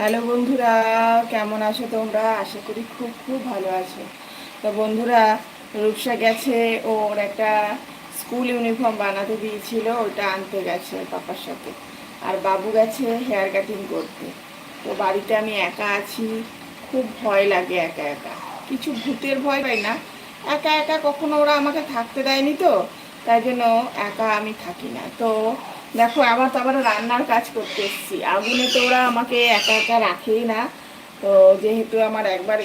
Hello বন্ধুরা, কেমন আছো তোমরা? আশা করি খুব খুব ভালো আছো। তো বন্ধুরা, রূপসা গেছে, ওর একটা স্কুল ইউনিফর্ম বানাতে দিয়েছিল, ওটা আনতে গেছে পাপার সাথে। আর বাবু গেছে হেয়ার কাটিং করতে। তো বাড়িতে আমি একা আছি, খুব ভয় লাগে একা একা। কিছু ভূতের ভয় পাই না। একা একা কখনো ওরা আমাকে থাকতে দেয়নি তো, তাই জন্য একা আমি থাকি না। তো দেখো আবার তো আবার রান্নার কাজ করতে এসেছি। আগুনে তো ওরা আমাকে একা একা রাখেই না। তো যেহেতু আমার একবার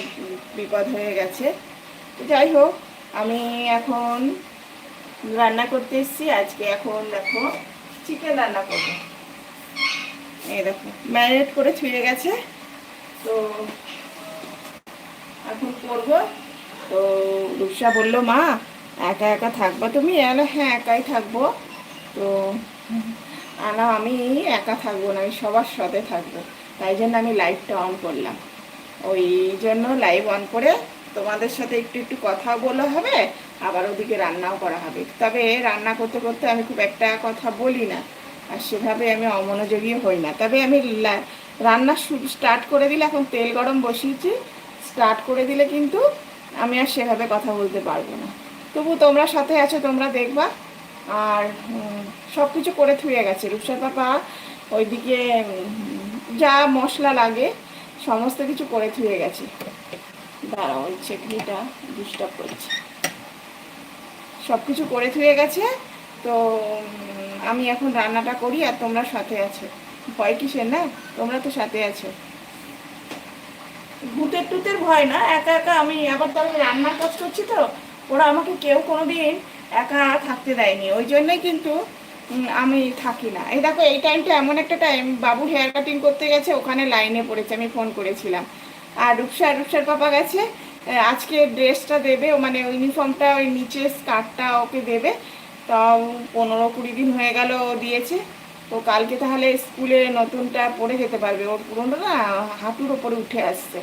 বিপদ হয়ে গেছে যাই হোক, আমি এখন রান্না করতে এসেছি। আজকে এখন দেখো চিকেন রান্না করব। এই দেখো ম্যারিনেট করে ছুঁয়ে গেছে। তো এখন করব। তো রূপসা বলল, মা, একা একা থাকবা তুমি? হ্যাঁ একাই থাকব। তো না, আমি একা থাকব না, আমি সবার সাথে থাকব। তাই জন্য আমি লাইভটা অন করলাম। ওই জন্য লাইভ অন করে তোমাদের সাথে একটু একটু কথা বলা হবে, আবার ওদিকে রান্নাও করা হবে। তবে রান্না করতে করতে আমি খুব একটা কথা বলি না, আর সেভাবে আমি অমনোযোগী হই না। তবে আমি রান্না স্টার্ট করে দিলে, এখন তেল গরম বসিয়েছি স্টার্ট করে দিলে কিন্তু আমি আর সেভাবে কথা বলতে পারব না। তবু তোমরা সাথে আছো, তোমরা দেখবা। আর সব কিছু করে থুয়ে গেছে। রূপসার পাপা ওইদিকে যা মশলা লাগে, সমস্ত কিছু করে থুয়ে গেছে। দাঁড়াও, ওই চেকনিটা ডিস্টার্ব করছে। সব কিছু করে থুয়ে গেছে, তো আমি এখন রান্নাটা করি আর তোমরা সাথে আছো। ভয় কিসের না? তোমরা তো সাথে আছো। ভূতের টুতের ভয় না? একা একা আমি, আবার তো আমি রান্নার কাজ করছি তো, ওরা আমাকে কেউ কোনোদিন একা থাকতে দেয়নি। ওই জন্যই কিন্তু আমি থাকি না। এই দেখো, এই টাইমটা এমন একটা টাইম বাবু হেয়ার কাটিং করতে গেছে, ওখানে লাইনে পড়েছে, আমি ফোন করেছিলাম। আর রূপসা রূপসার পাপা গেছে আজকে ড্রেসটা দেবে মানে ইউনিফর্মটা ওই নিচে স্কার্টটা ওকে দেবে। তাও পনেরো কুড়ি দিন হয়ে গেল ও দিয়েছে। তো কালকে তাহলে স্কুলে নতুনটা পরে যেতে পারবে। ওর পুরোনো না, হাঁটুর ওপরে উঠে আসছে।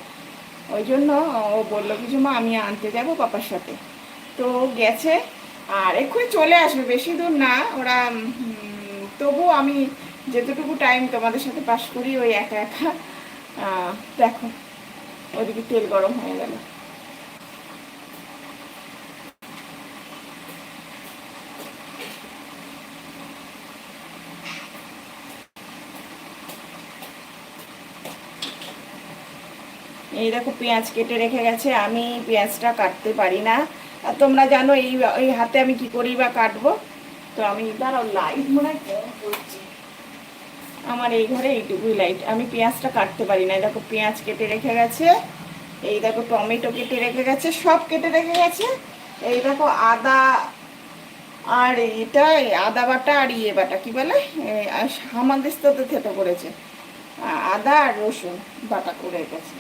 ওই জন্য ও বলল কিছু মা, আমি আনতে যাব পাপার সাথে। তো গেছে আর এক্ষুনি চলে আসবে, বেশি দূর না। ওরা তবু আমি যেতটুকু টাইম তোমাদের সাথে পাস করি, ওই একা একা দেখো, ওদিকে তেল গরম হয়ে গেল। এই দেখো, পেঁয়াজ কেটে রেখে গেছে। আমি পেঁয়াজটা কাটতে পারি না। আর তোমরা জানো এই এই হাতে আমি কি করি বা কাটবো? তো আমি দাঁড়াও লাইট মনে হয় আমার এই ঘরে এইটুকুই লাইট আমি পেঁয়াজটা কাটতে পারি না। দেখো পেঁয়াজ কেটে রেখে গেছে এই দেখো টমেটো কেটে রেখে গেছে সব কেটে রেখে গেছে। এই দেখো আদা আর এটা আদা বাটা আর ইয়ে বাটা কি বলে? হামাদিস্ততে থেতো করেছে। আদা আর রসুন বাটা করে গেছে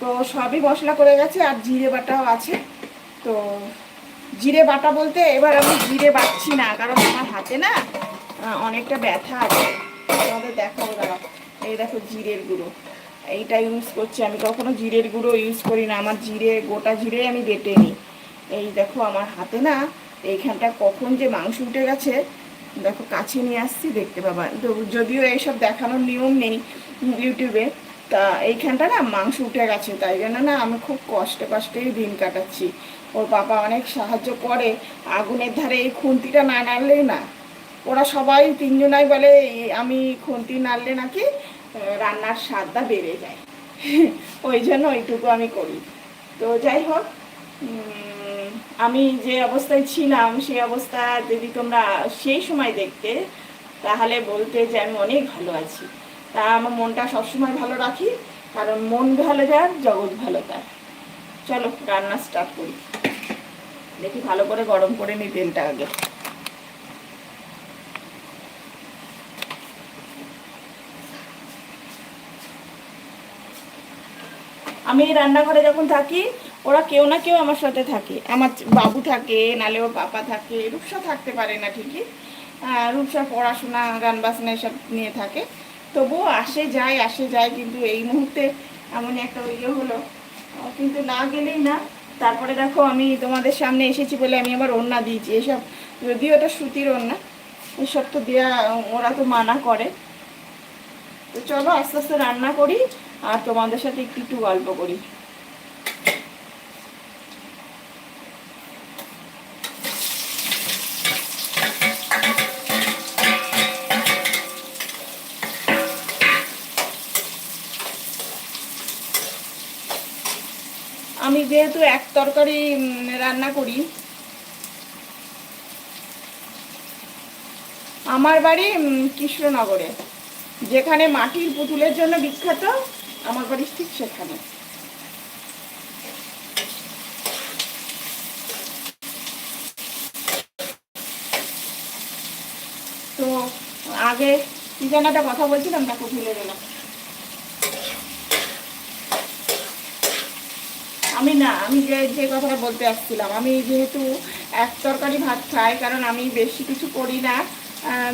তো সবই মশলা করে গেছে আর জিরে বাটাও আছে। তো জিরে বাটা বলতে এবার আমি জিরে বাটছি না, কারণ আমার হাতে না অনেকটা ব্যথা আছে। তোমাদের দেখাবো দাঁড়াও। এই দেখো জিরের গুঁড়ো। এইটা ইউজ করছি আমি, কখনো জিরের গুঁড়ো ইউজ করি না। আমার জিরে, গোটা জিরে আমি বেটে নিই। এই দেখো আমার হাতে না, এইখানটা কখন যে মাংস উঠে গেছে, দেখো কাছে নিয়ে আসছি, দেখতে পাবা। যদিও এইসব দেখানোর নিয়ম নেই ইউটিউবে, তা এইখানটা না মাংস উঠে গেছে, তাই জন্য না আমি খুব কষ্টে কষ্টেই দিন কাটাচ্ছি। ওর বাবা অনেক সাহায্য করে, আগুনের ধারে এই খুন্তিটা না নাড়লেই না। ওরা সবাই তিনজনাই বলে আমি খুন্তি নাড়লে নাকি রান্নার স্বাদটা বেড়ে যায়। ওই জন্য ওইটুকু আমি করি। তো যাই হোক আমি যে অবস্থায় ছিলাম, সেই অবস্থা যদি তোমরা সেই সময় দেখতে, তাহলে বলতে যে আমি অনেক ভালো আছি। তা আমার মনটা সবসময় ভালো রাখি, কারণ মন ভালো যার, জগৎ ভালো তার। চলো রান্না স্টার্ট করি। দেখি ভালো করে গরম করে নিই তেলটা আগে। আমি রান্নাঘরে যখন থাকি ওরা কেউ না কেউ আমার সাথে থাকে। আমার বাবু থাকে নালে ওর পাপা থাকে রূপসা থাকতে পারে না ঠিকই। আহ, রূপসা পড়াশোনা গান বাজনা এসব নিয়ে থাকে। তবুও আসে যায় আসে যায় কিন্তু এই মুহূর্তে এমন একটা ইয়ে হলো কিন্তু না গেলেই না। তারপরে দেখো আমি তোমাদের সামনে এসেছি বলে আমি আবার ওড়না দিয়েছি। এসব যদিও এটা সুতির ওড়না, এসব তো দেওয়া ওরা তো মানা করে। তো চলো আস্তে আস্তে রান্না করি, আর তোমাদের সাথে একটু একটু গল্প করি আমি যেহেতু এক তরকারি রান্না করি। আমার বাড়ি কৃষ্ণনগরে। যেখানে মাটির পুতুলের জন্য বিখ্যাত, আমার বাড়ি ঠিক সেখানে। তো, আগে কি একটা কথা বলছিলাম তাকে ভুলে গেলাম। আমি না, আমি যে যে কথাটা বলতে আসছিলাম, আমি যেহেতু এক তরকারি ভাত খাই, কারণ আমি বেশি কিছু করি না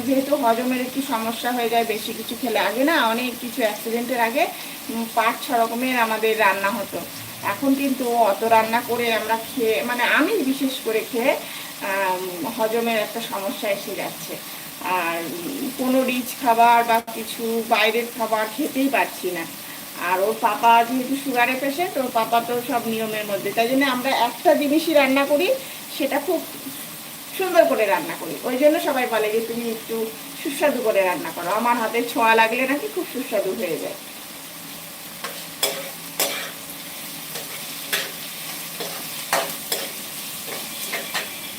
যেহেতু হজমের একটু সমস্যা হয়ে যায়, বেশি কিছু খেলে আগে না অনেক কিছু অ্যাক্সিডেন্টের আগে পাঁচ, ছ রকমের আমাদের রান্না হতো। এখন কিন্তু অত রান্না করে আমরা খেয়ে মানে আমি বিশেষ করে খেয়ে হজমের একটা সমস্যা এসে যাচ্ছে। আর কোনো রিচ খাবার বা কিছু বাইরের খাবার খেতেই পারছি না। আর ওর পাপা যেহেতু সুগারে পেশেন্ট ওর পাপা তো সব নিয়মের মধ্যে। তাই জন্য আমরা একটা জিনিসই রান্না করি, সেটা খুব সুন্দর করে রান্না করি। ওই জন্য সবাই বলে যে, তুমি একটু সুস্বাদু করে রান্না করো। আমার হাতে ছোঁয়া লাগলে নাকি খুব সুস্বাদু হয়ে যায়।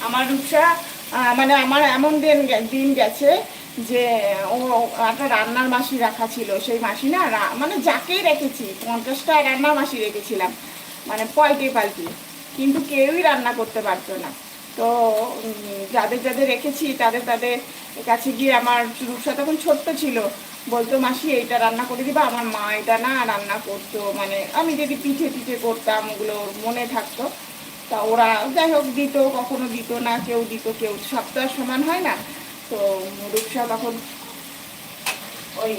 আমার রূপসা মানে আমার এমন দিন দিন গেছে যে ও একটা রান্নার মাসি রাখা ছিল, সেই মাসি না মানে যাকেই রেখেছি, পঞ্চাশটা রান্নার মাসি রেখেছিলাম মানে পাল্টে পাল্টে কিন্তু কেউই রান্না করতে পারতো না। তো যাদের যাদের রেখেছি, তাদের তাদের কাছে গিয়ে আমার রূপসা তখন ছোট্ট ছিল, বলতো, মাসি, এইটা রান্না করে দিবা, আমার মা এটা না রান্না করতো। মানে আমি যদি পিঠে পিঠে করতাম, ওগুলো মনে থাকতো। তা ওরা যাই হোক দিত, কখনো দিত না, কেউ দিত, কেউ আর সমান হয় না। তো রূপসা তখন ওই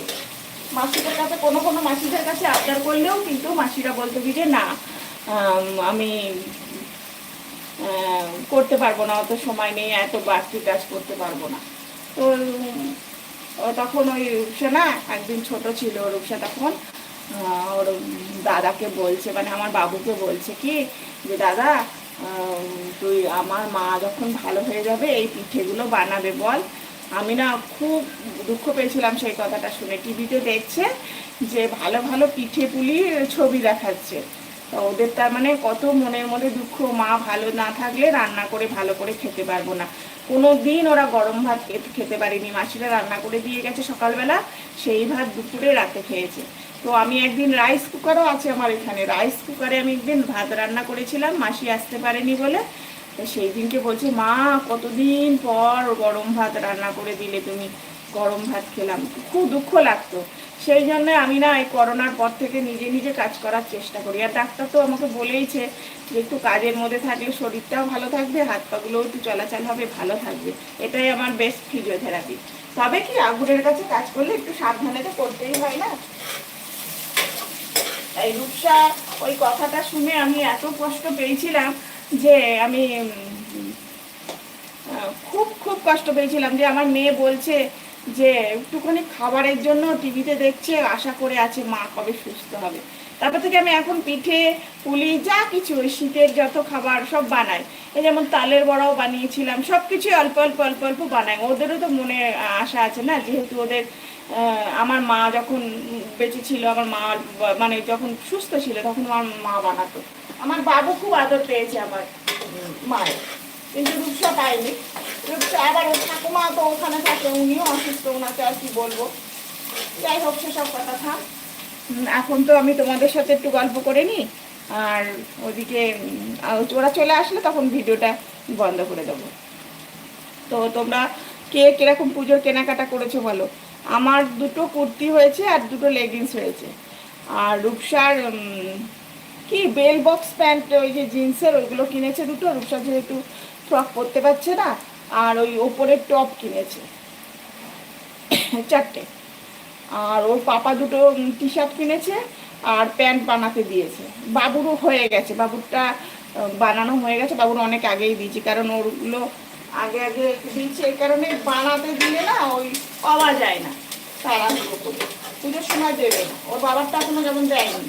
মাসিদের কাছে, কোনো কোনো মাসিদের কাছে আবদার করলেও কিন্তু মাসিরা বলতো কি যে, না, আমি করতে পারব না, অত সময় নেই, এত বাড়তি কাজ করতে পারব না। তো তখন ওই রূপসা না, একদিন ছোট ছিল রূপসা তখন ওর দাদাকে বলছে মানে আমার বাবুকে বলছে কি, যে, দাদা তুই আমার মা যখন ভালো হয়ে যাবে, এই পিঠেগুলো বানাবে বল। আমি না খুব দুঃখ পেয়েছিলাম সেই কথাটা শুনে। টিভিতে দেখছে যে ভালো ভালো পিঠে পুলি ছবি দেখাচ্ছে। তা ওদের তার মানে কত মনের মধ্যে দুঃখ, মা ভালো না থাকলে রান্না করে ভালো করে খেতে পারব না। কোনো দিন ওরা গরম ভাত খেতে পারেনি। মাসিরা রান্না করে দিয়ে গেছে সকালবেলা, সেই ভাত দুপুরে রাতে খেয়েছে। তো আমি একদিন রাইস কুকারও আছে আমার এখানে। রাইস কুকারে আমি একদিন ভাত রান্না করেছিলাম, মাসি আসতে পারেনি বলে। তো সেই দিনকে বলছে, মা, কতদিন পর গরম ভাত রান্না করে দিলে তুমি? গরম ভাত খেলাম। খুব দুঃখ লাগতো। সেই জন্য আমি না এই করোনার পর থেকে নিজে নিজে কাজ করার চেষ্টা করি। আর ডাক্তার তো আমাকে বলেইছে যে একটু কাজের মধ্যে থাকলে শরীরটাও ভালো থাকবে, হাত পাগুলোও একটু চলাচল হবে, ভালো থাকবে। এটাই আমার বেস্ট ফিজিওথেরাপি তবে কি আগুনের কাছে কাজ করলে একটু সাবধানে তো করতেই হয় না? এই রূপসা, ওই কথাটা শুনে আমি এত কষ্ট পেয়েছিলাম যে আমি খুব খুব কষ্ট পেয়েছিলাম যে আমার মেয়ে বলছে যে, একটুখানি খাবারের জন্য টিভিতে দেখছে, আশা করে আছে মা কবে সুস্থ হবে। তারপর থেকে আমি এখন পিঠে, পুলি, যা কিছু শীতের যত খাবার সব বানাই। এই যেমন তালের বড়াও বানিয়েছিলাম সব কিছুই অল্প অল্প অল্প অল্প বানাই। ওদেরও তো মনে আশা আছে না, যেহেতু ওদের আমার মা যখন বেঁচে ছিল, আমার মা মানে যখন সুস্থ ছিল, তখন আমার মা বানাতো। আমার বাবু খুব আদর পেয়েছে আমার মায়ের। কিন্তু রূপসা পায়নি। রূপসা আবার ঠাকুমা তো ওখানে থাকে, উনিও অসুস্থ, ওনাকে আর কি বলব? যাই হোক, সেসব কথা থাক। এখন তো আমি তোমাদের সাথে একটু গল্প করে নিই। আর ওদিকে ওরা চলে আসলে তখন ভিডিওটা বন্ধ করে দেবো। তো তোমরা কে কীরকম পুজোর কেনাকাটা করেছ বলো? আমার দুটো কুর্তি হয়েছে আর দুটো লেগিংস হয়েছে। আর রূপসার কি বেল বক্স প্যান্ট ওই যে জিন্সের, ওইগুলো কিনেছে দুটো। রূপসা যেহেতু ফ্রক পরতে পারছে না, আর ওই ওপরের টপ কিনেছে। চারটে। আর ওর পাপা দুটো টি শার্ট কিনেছে আর প্যান্ট বানাতে দিয়েছে। বাবুরও হয়ে গেছে, বাবুরটা বানানো হয়ে গেছে, বাবুর অনেক আগেই দিয়েছি, কারণ ওরগুলো আগে আগে দিয়েছে, এই কারণে বানাতে দিলে না ওই পাওয়া যায় না করে। পুজোর সময় দেবে ওর বাবারটা এখনও যেমন দেয়নি।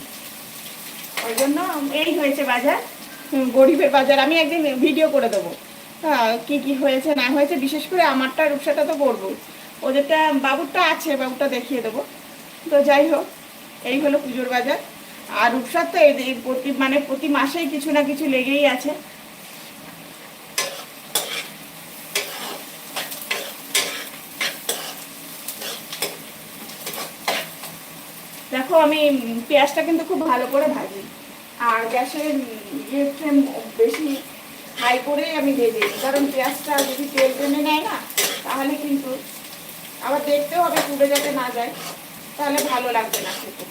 ওই জন্য এই হয়েছে বাজার গরিবের বাজার। আমি একদিন ভিডিও করে দেবো হ্যাঁ কী কী হয়েছে, না হয়েছে, বিশেষ করে আমারটা, রূপসাটা তো করব। ওদেরটা বাবুরটা আছে, বাবুরটা দেখিয়ে দেবো। তো যাই হোক, এই হলো পুজোর বাজার। আর রূপসার তো প্রতি মানে প্রতি মাসেই কিছু না কিছু লেগেই আছে। দেখো, আমি পেঁয়াজটা কিন্তু খুব ভালো করে ভাজি। আর গ্যাসের ইয়ে ফ্লেম বেশি হাই করেই আমি দিয়ে দিই কারণ পেঁয়াজটা যদি তেল টেনে নেয় না, তাহলে কিন্তু আবার দেখতে হবে পুড়ে যাতে না যায়, তাহলে ভালো লাগবে না খেতে।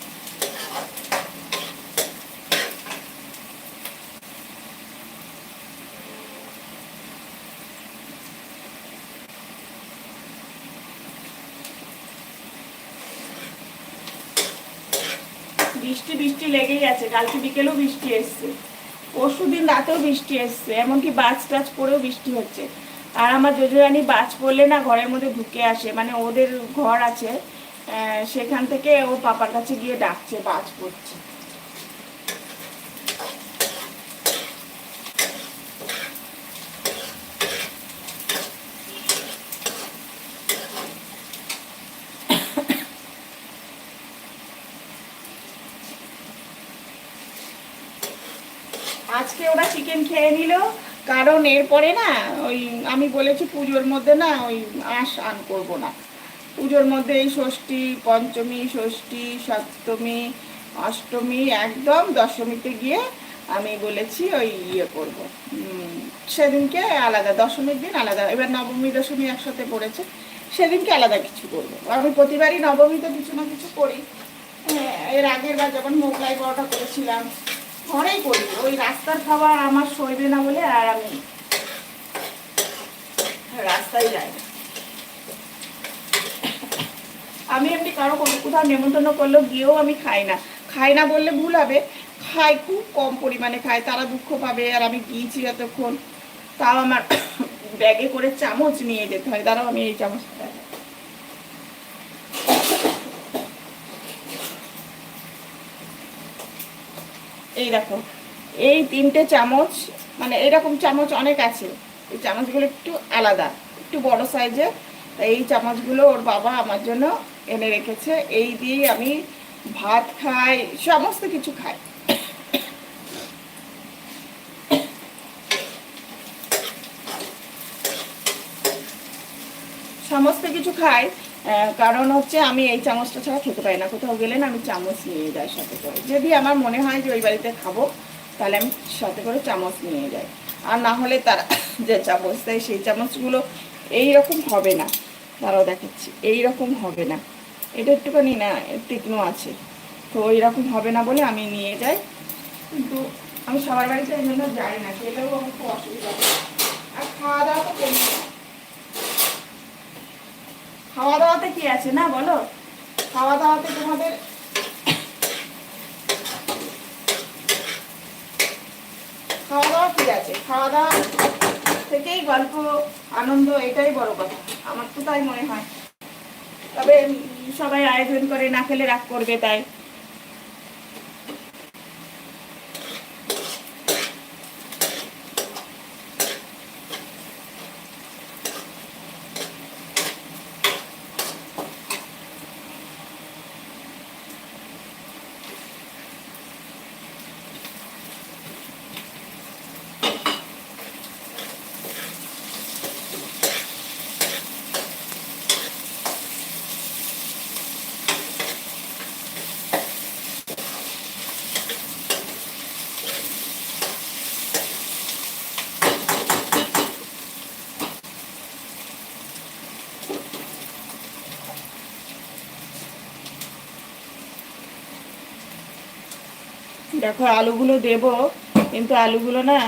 বৃষ্টি বৃষ্টি লেগেই আছে, কালকে বিকেলেও বৃষ্টি এসছে। পরশু দিন রাতেও বৃষ্টি এসছে, এমনকি বাজ টাচ পরেও বৃষ্টি হচ্ছে। আর আমার যোজরানি বাজ পড়লে না ঘরের মধ্যে ঢুকে আসে মানে ওদের ঘর আছে সেখান থেকে ও পাপার কাছে গিয়ে ডাকছে বাজ পড়ছে আজকে ওরা চিকেন খেয়ে নিল। কারণ এরপরে না ওই আমি বলেছি পুজোর মধ্যে না ওই আঁশ আন করব না। পুজোর মধ্যে এই ষষ্ঠী পঞ্চমী ষষ্ঠী সপ্তমী অষ্টমী একদম দশমীতে গিয়ে আমি বলেছি ওই ইয়ে করব। সেদিনকে আলাদা দশমীর দিন আলাদা এবার নবমী দশমী একসাথে পড়েছে সেদিনকে আলাদা কিছু করব। আমি প্রতিবারই নবমীতে কিছু না কিছু করি। হ্যাঁ, এর আগের বার যখন মোগলাই পরোটা করেছিলাম ঘরেই করি। ওই রাস্তার খাবার আমার সইবে না বলে আর আমি রাস্তায় যাই। আমি এমনি কারও কোথাও নেমন্তন্ন করলেও গিয়েও আমি খাই না। খাই না বললে ভুল হবে। খাই খুব কম পরিমাণে খাই, তারা দুঃখ পাবে আর আমি গিয়েছি এতক্ষণ। তাও আমার ব্যাগে করে চামচ নিয়ে যেতে হয়। দাঁড়াও, আমি এই চামচটা এই দেখো, এই তিনটে চামচ মানে এরকম চামচ অনেক আছে, এই চামচগুলো একটু আলাদা, একটু বড় সাইজের এই চামচগুলো ওর বাবা আমার জন্য এনে রেখেছে, এই দিয়েই আমি ভাত খাই, সমস্ত কিছু খাই। সমস্ত কিছু খাই কারণ হচ্ছে আমি এই চামচটা ছাড়া খেতে পারি না। কোথাও গেলে না আমি চামচ নিয়ে যাই সাথে করে। যদি আমার মনে হয় যে ওই বাড়িতে খাব, তাহলে আমি সাথে করে চামচ নিয়ে যাই। আর না হলে তারা যে চামচ দেয় সেই চামচগুলো এই রকম হবে না। তারাও দেখাচ্ছি এই রকম হবে না। এটা একটুখানি না, তীক্ষ্ণ আছে। তো ওই রকম হবে না বলে আমি নিয়ে যাই। কিন্তু আমি সবার বাড়িতে এই জন্য যাই না খেলেও আমার খুব অসুবিধা। আর খাওয়া দাওয়া তো না। খাওয়া দাওয়াতে কি আছে, না বলো? খাওয়া দাওয়াতে তোমাদের খাওয়া দাওয়া কি আছে? খাওয়া দাওয়া থেকেই গল্প, আনন্দ, এটাই বড় কথা। আমার তো তাই মনে হয়। তবে সবাই আয়োজন করে না খেলে রাগ করবে তাই। দেখো, আলুগুলো দেব, কিন্তু আলুগুলো না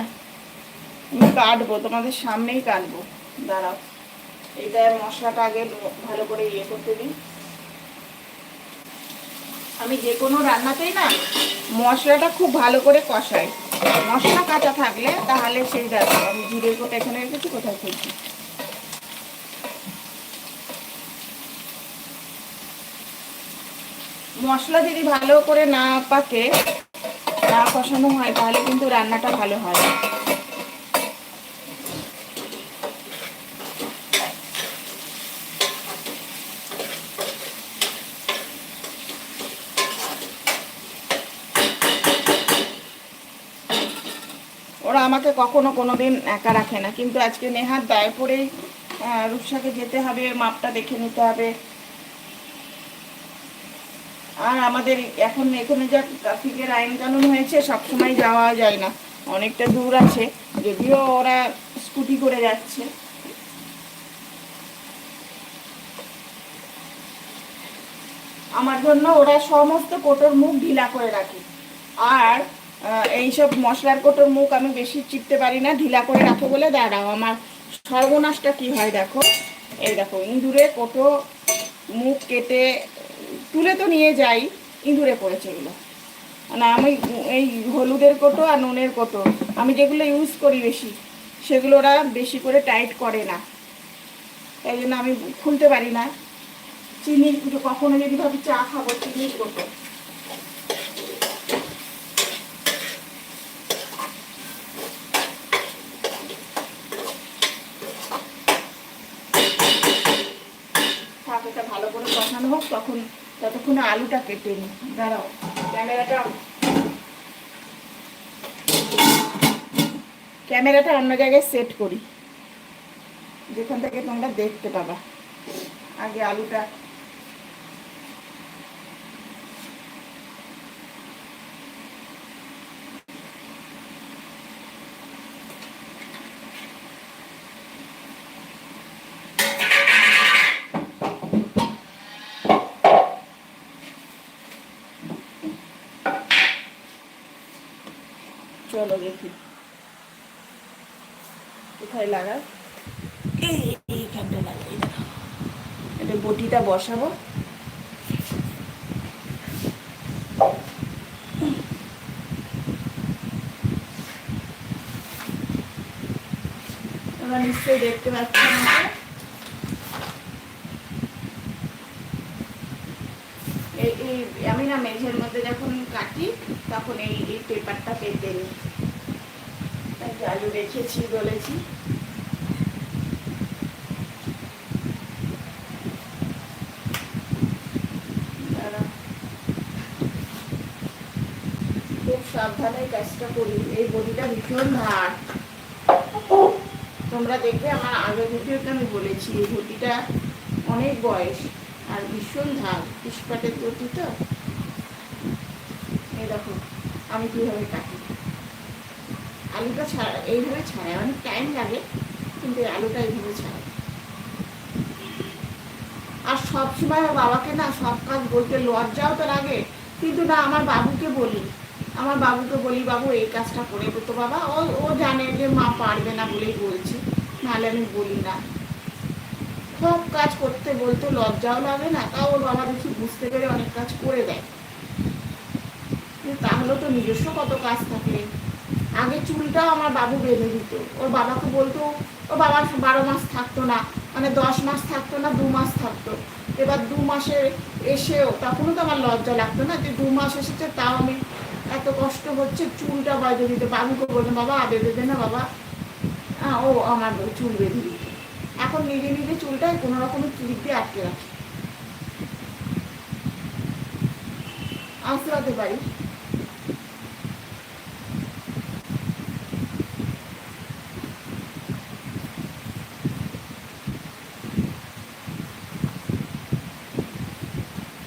আমি কাটবো, তোমাদের সামনেই কাটবো। দাঁড়াও, এইটা মশলাটা আগে ভালো করে ইয়ে করতে দিই। আমি যে কোনো রান্নাতেই না মশলাটা খুব ভালো করে কষাই। মশলা কাঁচা থাকলে তাহলে সেই দেখো আমি জিরে কোটা এখানে রেখেছি, কোথায় ফেলছি? মশলা যদি ভালো করে না পাকে না কষানো হয় তাহলে কিন্তু রান্নাটা ভালো হয়। ওরা আমাকে কখনো কোনো দিন একা রাখে না কিন্তু আজকে নেহার দায় আহ, রূপসাকে যেতে হবে মাপটা দেখে নিতে হবে। আর আমাদের এখন এখানে যা ট্রাফিকের আইন কানুন হয়েছে, সবসময় যাওয়া যায় না। অনেকটা দূর আছে। যদিও ওরা স্কুটি করে যাচ্ছে। আমার জন্য ওরা সমস্ত কোটোর মুখ ঢিলা করে রাখে। আর এইসব মশলার কোটোর মুখ আমি বেশি চিপতে পারি না, ঢিলা করে রাখো বলে দাঁড়াও। আমার সর্বনাশটা কি হয় দেখো? এই দেখো, ইঁদুরে কোটো মুখ কেটে তুলে তো নিয়ে যাই, ইঁদুরে পড়েছে এগুলো মানে আমি এই হলুদের কোটো আর নুনের কোটো, আমি যেগুলো ইউজ করি বেশি, সেগুলো ওরা বেশি করে টাইট করে না। তাই জন্য আমি খুলতে পারি না। চিনি কখনো যদি ভাবি চা খাব, চিনির কোটো। ভালো করে কষানো হোক, তখন ততক্ষণে আলুটা কেটে নি। দাঁড়াও, ক্যামেরাটা ক্যামেরাটা অন্য জায়গায় সেট করি। যেখান থেকে তোমরা দেখতে পাবা। আগে আলুটা চলো দেখি। কোথায় লাগা? এই এইখানটা লাগাই এটা বটিটা বসাবো। নিশ্চয়ই দেখতে পাচ্ছ আমাকে এই এই আমি না মেঝের মধ্যে যখন কাটি তখন এই এই পেপারটা পেতে নিই। আলু রেখেছি বলেছি। খুব সাবধানে কাজটা করি। এই বডিটা ভীষণ ধার তোমরা দেখবে আমার আগের ভিডিওতে আমি বলেছি, এই ঘটিটা অনেক বয়স আর ভীষণ ধার পুষ্পাটের গতি তো দেখো, আমি কীভাবে কাটি। আলুটা ছাড়া এইভাবে ছাড়াই অনেক টাইম লাগে, কিন্তু আলুটা এইভাবে ছাড়াই আর সব সময় বাবাকে না সব কাজ বলতে লজ্জাও তো লাগে। কিন্তু না, আমার বাবুকে বলি। আমার বাবুকে বলি, বাবু, এই কাজটা করে তো বাবা। ও ও জানে যে মা পারবে না বলেই বলছি। নাহলে আমি বলি না। সব কাজ করতে বলতে লজ্জাও লাগে না। তাও ওর বাবা দেখি বুঝতে পেরে অনেক কাজ করে দেয়। কিন্তু তাহলেও তো নিজস্ব কত কাজ থাকে। আগে চুলটাও আমার বাবু বেঁধে দিত। ওর বাবাকে বলতো ওর বাবার বারো মাস থাকতো না মানে দশ মাস থাকতো না, দু মাস থাকতো। এবার দু মাসে এসেও তখনও তো আমার লজ্জা লাগতো না যে দু মাস এসেছে, তাও আমি এত কষ্ট হচ্ছে, চুলটা বাজে দিতে। বাবুকে বলতো বাবা বেঁধে দে না বাবা। হ্যাঁ ও আমার চুল বেঁধে দিত। এখন নিজে নিজে চুলটাই কোনো রকমের ক্লিপ আটকে রাখি। আঁচড়াতে পারি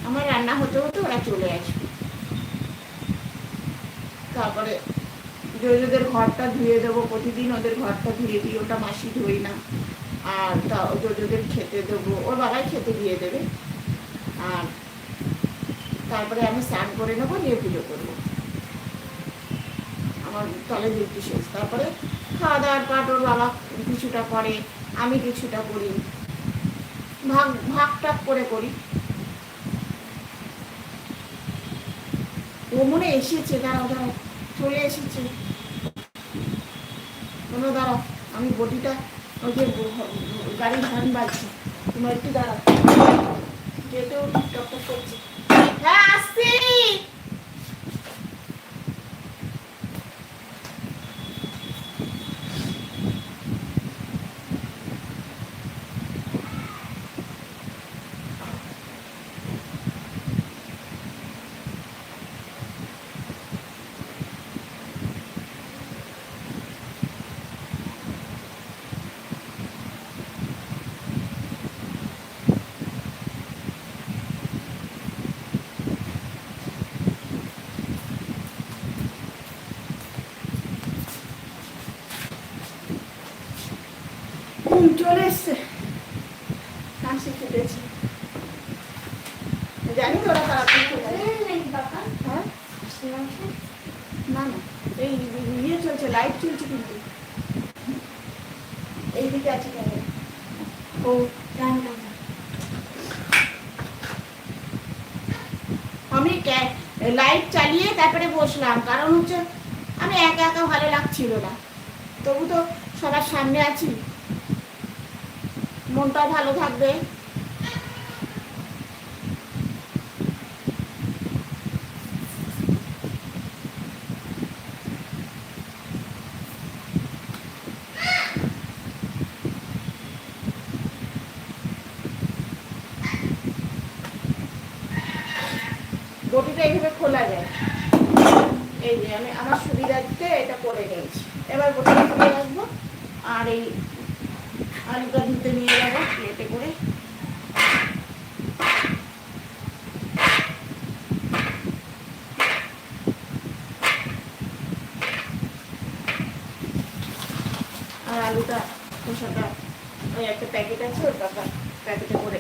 আমার রান্না হতে হতে ওরা চলে আসবে। তারপরে জয়জদের ঘরটা ধুয়ে দেবো, প্রতিদিন ওদের ঘরটা ধুয়ে দিই, ওটা মাসি ধুই না। আর তা জয়জদের খেতে দেবো, ওর বাবাই খেতে দিয়ে দেবে। আর তারপরে আমি স্নান করে নেব, নিয়ে পুজো করব। আমার তলে ডিউটি শেষ। তারপরে খাওয়া দাওয়ার পাট ওর বাবা কিছুটা করে, আমি কিছুটা করি। ভাগ ভাগ টাগ করে করি। মনে এসেছে, দাঁড়াও দাঁড়াও, চলে এসেছে। তোমরা দাঁড়াও, আমি বটিটা ওই যে গাড়ি ধান বাজছে। তোমরা একটু দাঁড়াও। যেহেতু টপ করছে। হ্যাঁ আসছি ঘুম চলে এসছে হাসি ফুটেছে জানি তো ওরা তাড়াতাড়ি চলে আসবে। হ্যাঁ না না এই ইয়ে চলছে লাইট চলছে কিন্তু এইদিকে আছে কেন ও গান গান আমি লাইট তারপরে বসলাম, কারণ হচ্ছে আমি একা একা ভালো লাগছিল না। তবু তো সবার সামনে আছি। মনটাও ভালো থাকবে বটিটা এইভাবে খোলা যায় এই যে আমি আমার সুবিধার্থে এটা করে নিয়েছি এবার বটিটা খুলে রাখব। আর এই আলুটা ধুতে নিয়ে যাব প্লেটে করে। আর আলুটা খোসাটা, ওই একটা প্যাকেট আছে ওই প্যাকেটে করে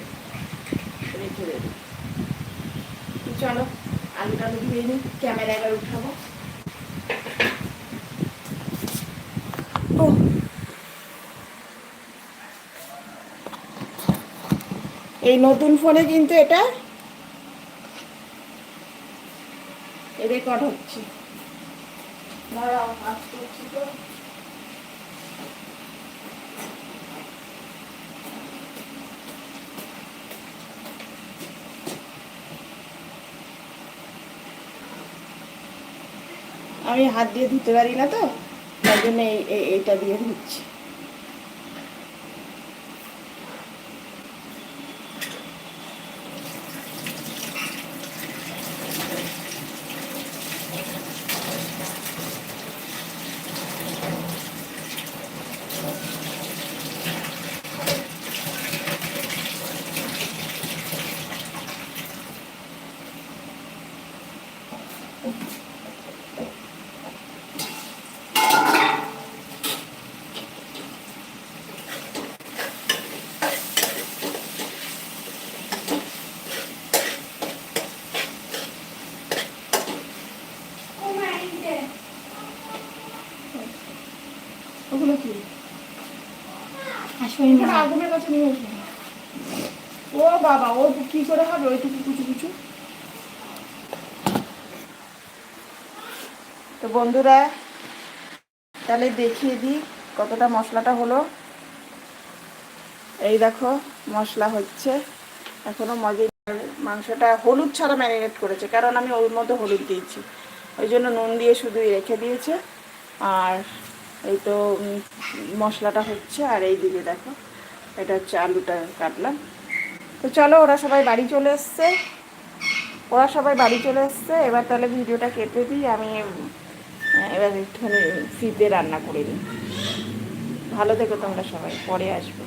রেখে দেবো। চলো, আলুটা আলু ধুয়ে নিই, ক্যামেরা এবার উঠাবো। এই নতুন ফোনে কিন্তু এটা রেকর্ড হচ্ছে। আমি হাত দিয়ে ধুতে পারি না তো? তার জন্য এই এই- এইটা দিয়ে ধুচ্ছি ও মাই গড ওগুলো কি আগুনের কাছে নিয়ে এসো। ও বাবা, ও কি করে হবে? ওই ওইটুকু কিছু কিছু তো বন্ধুরা, তাহলে দেখিয়ে দিই কতটা মশলাটা হলো। এই দেখো, মশলা হচ্ছে। এখনও মজা মাংসটা হলুদ ছাড়া ম্যারিনেট করেছে, কারণ আমি ওর মধ্যে হলুদ দিয়েছি। ওই জন্য নুন দিয়ে শুধুই রেখে দিয়েছে। আর এই তো মশলাটা হচ্ছে, আর এই দিকে দেখো। এটা হচ্ছে আলুটা কাটলাম। তো চলো ওরা সবাই বাড়ি চলে এসছে। ওরা সবাই বাড়ি চলে এসছে। এবার তাহলে ভিডিওটা কেটে দিই। আমি এবার একটুখানি ফিতে রান্না করে দিই। ভালো থেকো তোমরা সবাই। পরে আসব।